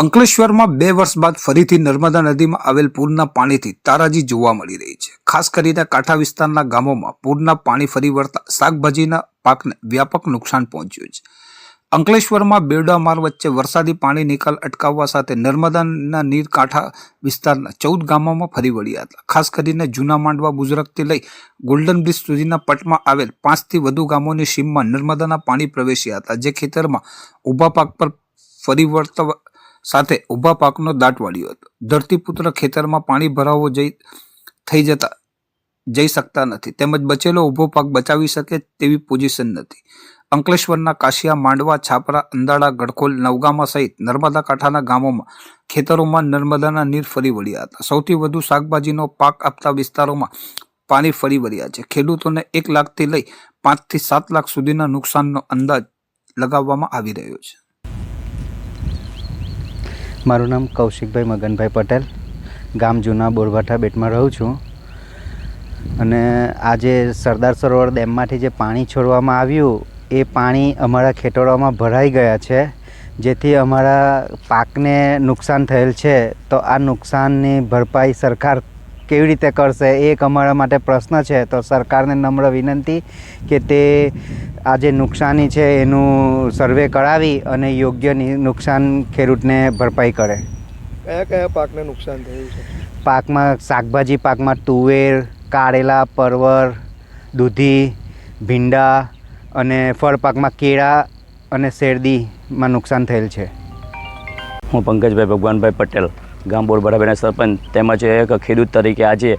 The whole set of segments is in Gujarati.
અંકલેશ્વરમાં બે વર્ષ બાદ ફરીથી નર્મદા નદીમાં આવેલ પૂરના પાણીથી તારાજી જોવા મળી રહી છે. ખાસ કરીને કાંઠા વિસ્તારના ગામોમાં પૂરના પાણી ફરી વળતા શાકભાજીના પાકને વ્યાપક નુકસાન પહોંચ્યું છે. અંકલેશ્વરમાં બેવડા માર વચ્ચે વરસાદી પાણી નિકાલ અટકાવવા સાથે નર્મદાના નીર કાંઠા વિસ્તારના ચૌદ ગામોમાં ફરી વળ્યા હતા. ખાસ કરીને જૂના માંડવા બુજરકથી લઈ ગોલ્ડન બ્રિજ સુધીના પટમાં આવેલ પાંચથી વધુ ગામોની સીમમાં નર્મદાના પાણી પ્રવેશ્યા હતા. જે ખેતરમાં ઊભા પાક પર ફરી વળતા સાથે ઊભા પાકનો દાટ વાળ્યો હતો. ધરતીપુત્ર ખેતરમાં પાણી ભરાવો જઈ, થઈ જતા, જઈ શકતા નથી. તેમજ બચેલો ઊભો પાક બચાવી શકે તેવી પોઝિશન નથી. અંકલેશ્વરના કાશિયા, માંડવા, છાપરા, અંદાળા, ગડખોલ, નવગામા સહિત નર્મદા કાંઠાના ગામોમાં ખેતરોમાં નર્મદાના નીર ફરી વળ્યા હતા. સૌથી વધુ શાકભાજીનો પાક આપતા વિસ્તારોમાં પાણી ફરી વળ્યા છે. ખેડૂતોને એક લાખથી લઈ પાંચથી સાત લાખ સુધીના નુકસાનનો અંદાજ લગાવવામાં આવી રહ્યો છે. મારું નામ કૌશિકભાઈ મગનભાઈ પટેલ, ગામ જૂના બોરભાઠા બેટમાં રહું છું. અને આજે સરદાર સરોવર ડેમમાંથી જે પાણી છોડવામાં આવ્યું, એ પાણી અમારા ખેતરોમાં ભરાઈ ગયા છે. જેથી અમારા પાકને નુકસાન થયેલ છે. તો આ નુકસાનની ભરપાઈ સરકાર કેવી રીતે કરશે, એ એક અમારા માટે પ્રશ્ન છે. તો સરકારને નમ્ર વિનંતી કે તે આ જે નુકસાની છે એનું સર્વે કરાવી અને યોગ્ય નુકસાન ખેડૂતને ભરપાઈ કરે. કયા કયા પાકને નુકસાન થયું છે? પાકમાં શાકભાજી પાકમાં તુવેર કારેલા પરવર દૂધી ભીંડા અને ફળ પાકમાં કેળા અને શેરડીમાં નુકસાન થયેલ છે. હું પંકજભાઈ ભગવાનભાઈ પટેલ ગામ બોરબરાભાઈના સરપંચ. તેમજ એક ખેડૂત તરીકે આજે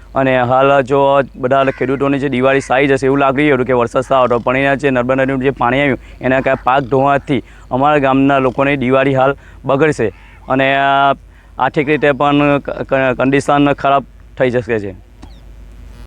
અને હાલ જો બધા ખેડૂતોની જે દિવાળી સાઈ જશે એવું લાગી રહ્યું હતું કે વરસાદ સારો હતો, પણ એના જે નર્મદા નદીનું જે પાણી આવ્યું, એના કારણે પાક ધોવાથી અમારા ગામના લોકોની દિવાળી હાલ બગડશે. અને આર્થિક રીતે પણ કન્ડિશન ખરાબ થઈ જશે છે